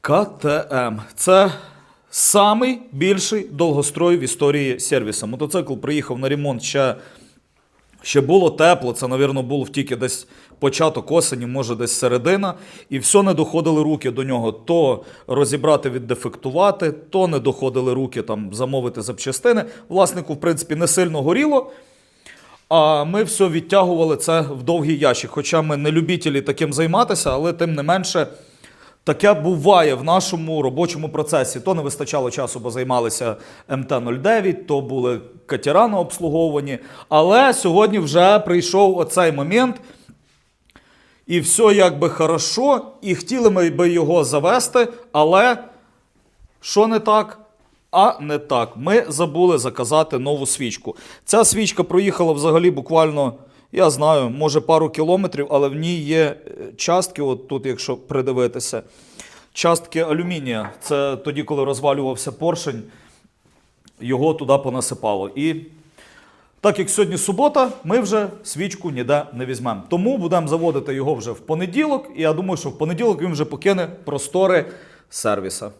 КТМ. Це самий більший довгострой в історії сервісу. Мотоцикл приїхав на ремонт ще, ще було тепло. Це, мабуть, було тільки десь початок осені, може десь середина. І все не доходили руки до нього. То розібрати, віддефектувати, то не доходили руки там замовити запчастини. Власнику, в принципі, не сильно горіло. А ми все відтягували це в довгий ящик. Хоча ми не любителі таким займатися, але тим не менше. Таке буває в нашому робочому процесі. То не вистачало часу, бо займалися МТ-09, то були катера на обслуговуванні. Але сьогодні вже прийшов оцей момент, і все якби хорошо, і хотіли ми би його завести, але що не так? А не так. Ми забули заказати нову свічку. Ця свічка проїхала взагалі буквально, я знаю, може пару кілометрів, але в ній є е, частки, от тут, якщо придивитися, частки алюмінія. Це тоді, коли розвалювався поршень, його туди понасипало. І так як сьогодні субота, ми вже свічку ніде не візьмемо. Тому будемо заводити його вже в понеділок. І я думаю, що в понеділок він вже покине простори сервіса.